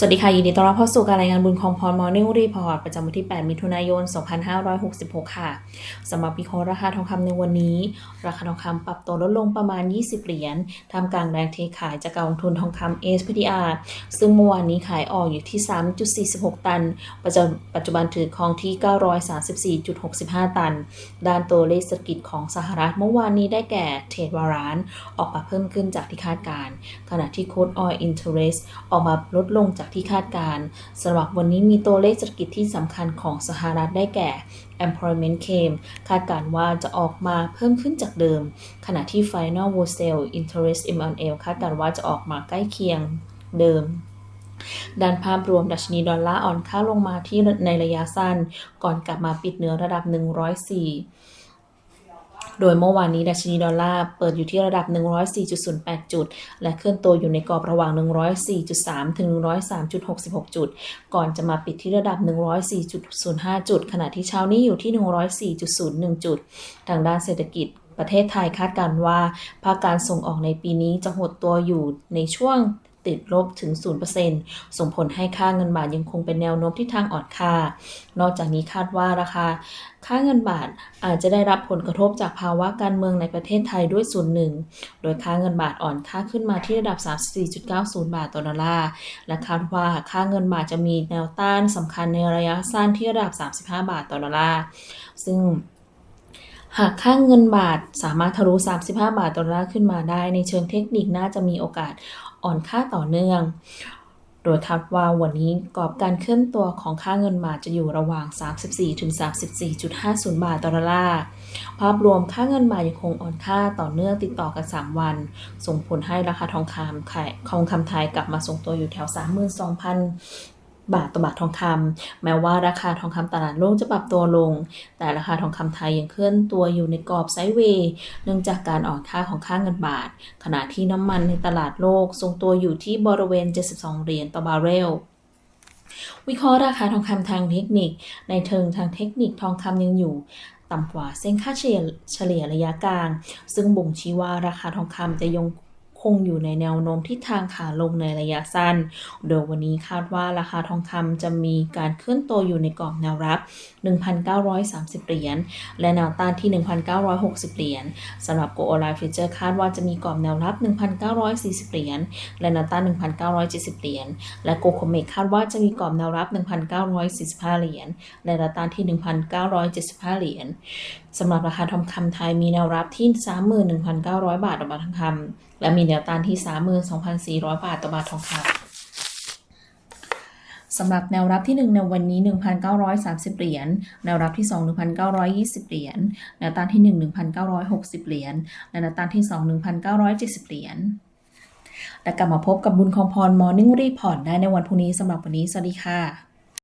สวัสดีค่ะยินดีต้อนรับเข้าสู่การรายงานบุญของพรมอร์นิ่งรีพอร์ตประจำวันที่ 8 มิถุนายน 2566 ค่ะสำหรับวิเคราะห์ราคาทองคำในวันนี้ ราคาทองคำปรับตัวลดลงประมาณ 20 เหรียญทำกลางแรงเทขายจากกองทุนทองคำ SPDR ซึ่งเมื่อวานนี้ขายออกอยู่ที่ 3.46 ตัน ปัจจุบันถือครองที่ 934.65 ตัน ด้านตัวเลขเศรษฐกิจของสหรัฐเมื่อวานนี้ได้แก่เทรดวาราน ออกมาเพิ่มขึ้นจากที่คาดการณ์ขณะที่โค้ดออยอินเทอร์เรสออกมาลดลงจากที่คาดการณ์สำหรับวันนี้มีตัวเลขเศรษฐกิจที่สำคัญของสหรัฐได้แก่ employment claim คาดการณ์ว่าจะออกมาเพิ่มขึ้นจากเดิม ขณะที่ final wholesale interest M&L คาดการณ์ว่าจะออกมาใกล้เคียงเดิมด้านภาพรวมดัชนีดอลลาร์อ่อนค่าลงมาที่ในระยะสั้น ก่อนกลับมาปิดเหนือระดับ 104 โดยเมื่อวานนี้ดัชนีดอลลาร์เปิดอยู่ที่ระดับ 104.08 จุด และเคลื่อนตัวอยู่ในกรอบระหว่าง 104.3 ถึง 103.66 จุด ก่อนจะมาปิดที่ระดับ 104.05 จุด ขณะที่เช้านี้อยู่ที่ 104.01 จุด ทางด้านเศรษฐกิจประเทศไทยคาดการณ์ว่าภาคการส่งออกในปีนี้จะหดตัวอยู่ในช่วง ติดลบถึง 0%ส่งผลให้ค่าเงินบาทยังคงเป็นแนวโน้มที่ทางอ่อนค่า นอกจากนี้คาดว่าราคา ค่าเงินบาทอาจจะได้รับผลกระทบจากภาวะการเมืองในประเทศไทยด้วยส่วนหนึ่ง โดยค่าเงินบาทอ่อนค่าขึ้นมาที่ระดับ 34.90 บาทต่อดอลลาร์ และคาดว่าค่าเงินบาทจะมีแนวต้านสำคัญในระยะสั้นที่ระดับ 35 บาทต่อดอลลาร์ ซึ่ง หากค่าเงินบาทสามารถทะลุ 35 บาทต่อดอลลาร์ขึ้นมาได้ ในเชิงเทคนิคน่าจะมีโอกาสอ่อนค่าต่อเนื่อง โดยคาดว่าวันนี้กรอบการเคลื่อนตัวของค่าเงินบาทจะอยู่ระหว่าง 34-34.50 บาทต่อดอลลาร์ภาพรวมค่าเงินบาทยังคงอ่อนค่าต่อเนื่องติดต่อกัน 3 วัน ส่งผลให้ราคาทองคำขายทองคำไทยกลับมาทรงตัวอยู่แถว 32,000 บาทต่อบาททองคำแม้ว่าราคาทองคำตลาดโลกจะปรับตัวลง แต่ราคาทองคำไทยยังเคลื่อนตัวอยู่ในกรอบไซด์เวย์เนื่องจากการอ่อนค่าของค่าเงินบาท ขณะที่น้ำมันในตลาดโลกทรงตัวอยู่ที่บริเวณ 72 เหรียญต่อบาร์เรลวิเคราะห์ราคาทองคำทางเทคนิค ในเทิงทางเทคนิคทองคำยังอยู่ต่ำกว่าเส้นค่าเฉลี่ยระยะกลาง ซึ่งบ่งชี้ว่าราคาทองคำจะยัง คงอยู่ในแนวโน้มที่ทางขาลงในระยะสั้น โดยวันนี้คาดว่าราคาทองคำจะมีการเคลื่อนตัวอยู่ในกรอบแนวรับ 1,930 เหรียญ และแนวต้านที่ 1,960 เหรียญสำหรับ Go Online Future คาดว่าจะมีกรอบแนวรับ 1,940 เหรียญ และแนวต้าน 1,970 เหรียญ และ Go Comex คาดว่าจะมีกรอบแนวรับ 1,945 เหรียญ และแนวต้านที่ 1,975 เหรียญสำหรับราคาทองคำไทยมีแนวรับที่ 31,900 บาทต่อบาททองคำ และมีแนวต้านที่ 32,400 บาทต่อบาททองคำสำหรับแนวรับที่ 1 ในวันนี้ 1,930 เหรียญ แนวรับที่ 2 1,920 เหรียญ แนวต้านที่ 1 1,960 เหรียญ และแนวต้านที่ 2 1,970 เหรียญ และกลับมาพบกับบุญคอมพรมอร์นิ่งรีพอร์ตได้ในวันพรุ่งนี้สำหรับวันนี้ สวัสดีค่ะ